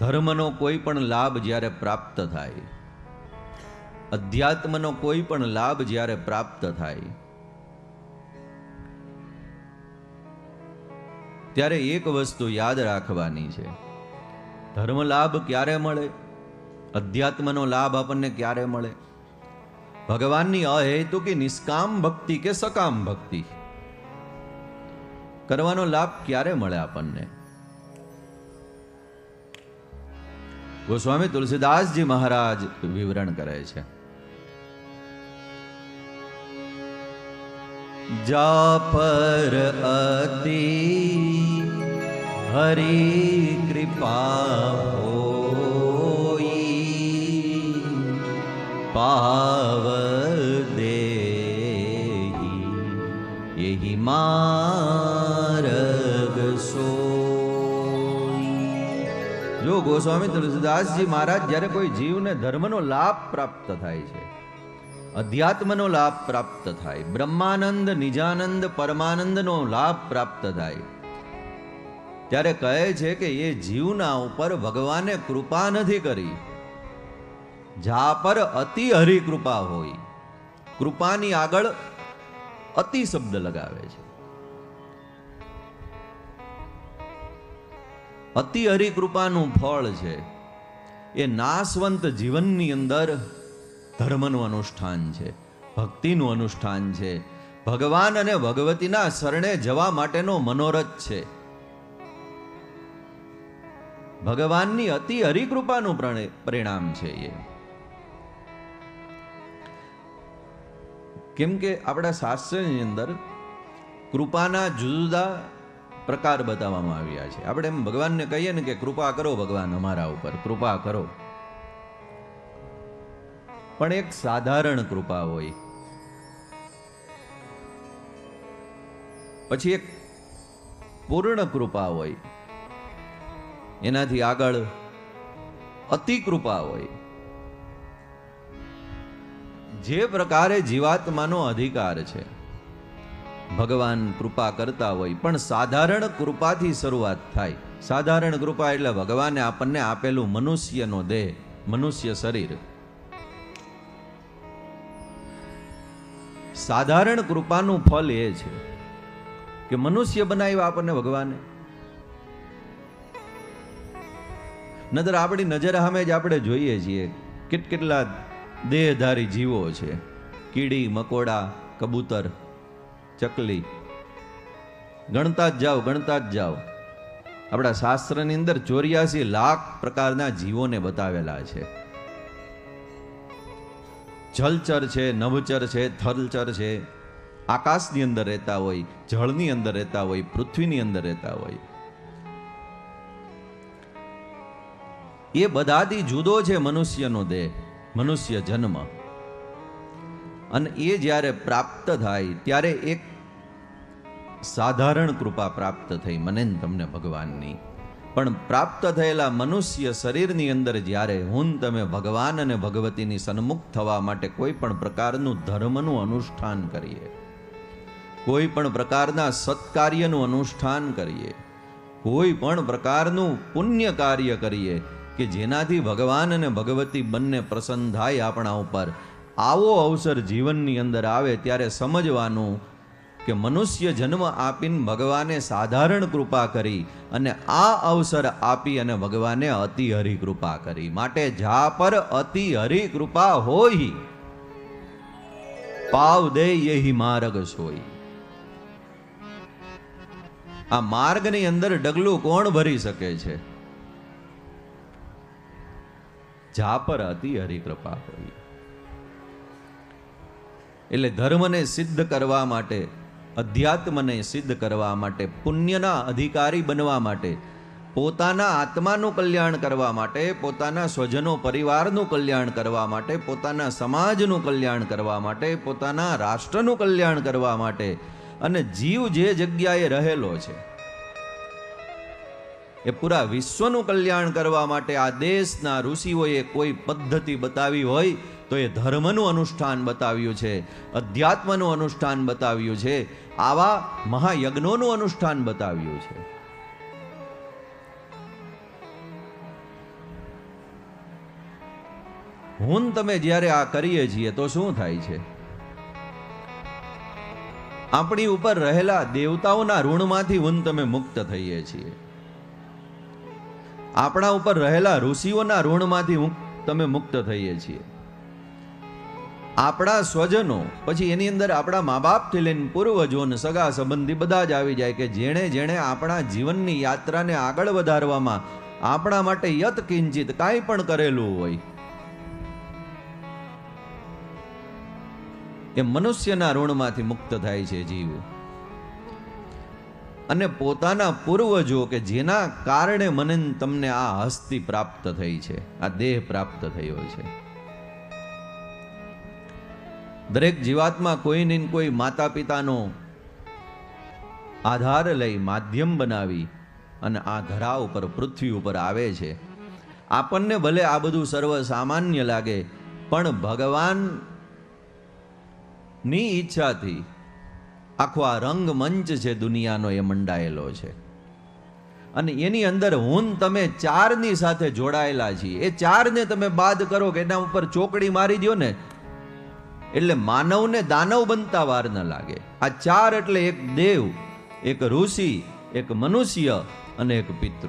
ધર્મનો કોઈ પણ લાભ જ્યારે પ્રાપ્ત થાય, અધ્યાત્મનો કોઈ પણ લાભ જ્યારે પ્રાપ્ત થાય, ત્યારે એક વસ્તુ યાદ રાખવાની છે. ધર્મ લાભ ક્યારે મળે? અધ્યાત્મનો લાભ આપણને ક્યારે મળે? ભગવાનની અહેતુ કે નિષ્કામ ભક્તિ કે સકામ ભક્તિ? કરવાનો લાભ ક્યારે મળે આપણને? ગોસ્વામી તુલસીદાસજી મહારાજ વિવરણ કરે છે. જા પર અતિ હરી કૃપા હોઈ પાવ દેહી, યહી માર્ગ ગોસ્વામી તુલસીદાસજી મહારાજ, જ્યારે કોઈ જીવને ધર્મનો લાભ પ્રાપ્ત થાય છે, અધ્યાત્મનો લાભ પ્રાપ્ત થાય, બ્રહ્માનંદ, નિજાનંદ, પરમાનંદનો લાભ પ્રાપ્ત થાય, ત્યારે કહે છે કે એ જીવના ઉપર ભગવાને કૃપા નથી કરી. જા પર અતિ હરિ કૃપા હોય, કૃપાની આગળ અતિ શબ્દ લગાવે છે. અતિ હરિકૃપાનું ફળ છે. એ નાશવંત જીવનની અંદર ધર્મનું અનુષ્ઠાન છે, ભક્તિનું અનુષ્ઠાન છે. ભગવાન અને ભગવતીના શરણે જવા માટેનો મનોરથ છે. ભગવાનની અતિ હરિકૃપાનું પ્રણે- પરિણામ છે એ. કેમ કે આપણા શાસ્ત્રની અંદર કૃપાના જુદા જુદા પ્રકાર બતાવવામાં આવ્યા છે. આપણે એમ ભગવાનને કહીએ ને કે કૃપા કરો ભગવાન અમારા ઉપર, કૃપા કરો. પણ એક સાધારણ કૃપા હોય. પછી એક પૂર્ણ કૃપા હોય. એનાથી આગળ અતિ કૃપા હોય. જે પ્રકારે જીવાત્માનો અધિકાર છે. ભગવાન કૃપા કરતા હોય, પણ સાધારણ કૃપાથી શરૂઆત થાય. સાધારણ કૃપા એટલે ભગવાને આપણને આપેલું મનુષ્યનો દેહ, મનુષ્ય શરીર. સાધારણ કૃપાનું ફલ એ છે કે મનુષ્ય બનાવ્યા આપણને ભગવાને. નજર આપણી નજર સામે જ આપણે જોઈએ છીએ કેટ કેટલા દેહધારી જીવો છે. કીડી, મકોડા, કબૂતર ચકલી. ગણતા જ જાઓ, ગણતા જ જાઓ. આપણા શાસ્ત્રની અંદર ચોર્યાસી લાખ પ્રકારના જીવોને બતાવેલા છે. જલચર છે, નવચર છે, થલચર છે. આકાશની અંદર રહેતા હોય જળની અંદર રહેતા હોય, પૃથ્વીની અંદર રહેતા હોય. એ બધાથી જુદો છે મનુષ્યનો દેહ, મનુષ્ય જન્મ. અને એ જ્યારે પ્રાપ્ત થાય, ત્યારે એક સાધારણ કૃપા પ્રાપ્ત થઈ મને તમને ભગવાનની. પણ પ્રાપ્ત થયેલા મનુષ્ય શરીરની અંદર જ્યારે હું તમે ભગવાન અને ભગવતીની સન્મુખ થવા માટે કોઈ પણ પ્રકારનું ધર્મનું અનુષ્ઠાન કરીએ. કોઈ પણ પ્રકારના સત્કાર્યનું અનુષ્ઠાન કરીએ. કોઈ પણ પ્રકારનું પુણ્ય કાર્ય કરીએ કે જેનાથી ભગવાન અને ભગવતી બંને પ્રસન્ન થાય આપણા ઉપર. આવો અવસર જીવનની અંદર આવે ત્યારે સમજવાનું કે મનુષ્ય જન્મ આપીને ભગવાને સાધારણ કૃપા કરી અને આ અવસર આપી અને ભગવાને અતિ હરિ કૃપા કરી. માટે જા પર અતિ કૃપા હોય, પાવ દે યહી માર્ગ સોય આ માર્ગની અંદર ડગલું કોણ ભરી શકે છે? જા પર અતિ હરિકૃપા હોય. એટલે ધર્મને સિદ્ધ કરવા માટે અધ્યાત્મને સિદ્ધ કરવા માટે, પુણ્યના અધિકારી બનવા માટે, પોતાના આત્માનું કલ્યાણ કરવા માટે, પોતાના સ્વજનો પરિવારનું કલ્યાણ કરવા માટે, પોતાના સમાજનું કલ્યાણ કરવા માટે, પોતાના રાષ્ટ્રનું કલ્યાણ કરવા માટે અને જીવ જે જગ્યાએ રહેલો છે, એ પૂરા વિશ્વનું કલ્યાણ કરવા માટે આ દેશના ઋષિઓએ કોઈ પદ્ધતિ બતાવી હોય તો એ ધર્મનું અનુષ્ઠાન બતાવ્યું છે, અધ્યાત્મનું અનુષ્ઠાન બતાવ્યું છે, આવા મહાયજ્ઞોનું અનુષ્ઠાન બતાવ્યું છે. હું તમે જ્યારે આ કરીએ છીએ તો શું થાય છે? આપણી ઉપર રહેલા દેવતાઓના ઋણમાંથી હું તમે મુક્ત થઈએ છીએ. આપણા ઉપર રહેલા ઋષિઓના ઋણમાંથી તમે મુક્ત થઈએ છીએ. આપણા સ્વજનો, પછી એની અંદર આપણા મા બાપથી લઈને પૂર્વજોને સગા સંબંધી બધા જ આવી જાય કે જેણે જેણે આપણા જીવનની યાત્રાને આગળ વધારવામાં આપણા માટે યત કિંચિત કાંઈ પણ કરેલું હોય. એ મનુષ્યના ઋણમાંથી મુક્ત થાય છે જીવ. અને પોતાના પૂર્વજો કે જેના કારણે મને તમને આ હસ્તી પ્રાપ્ત થઈ છે, આ દેહ પ્રાપ્ત થયો છે. દરેક જીવાતમાં કોઈને ને કોઈ માતા પિતાનો આધાર લઈ માધ્યમ બનાવી અને આ ધરા ઉપર, પૃથ્વી ઉપર આવે છે. આપણને ભલે આ બધું સર્વ સામાન્ય લાગે, પણ ભગવાનની ઈચ્છાથી આખો આ રંગમંચ છે દુનિયાનો એ મંડાયેલો છે. અને એની અંદર હું તમે ચારની સાથે જોડાયેલા છીએ. એ ચારને તમે બાદ કરો કે એના ઉપર ચોકડી મારી દો ને એટલે માનવને દાનવ બનતા વાર ન લાગે. આ ચાર એટલે એક દેવ, એક ઋષિ, એક મનુષ્ય અને એક પિતૃ.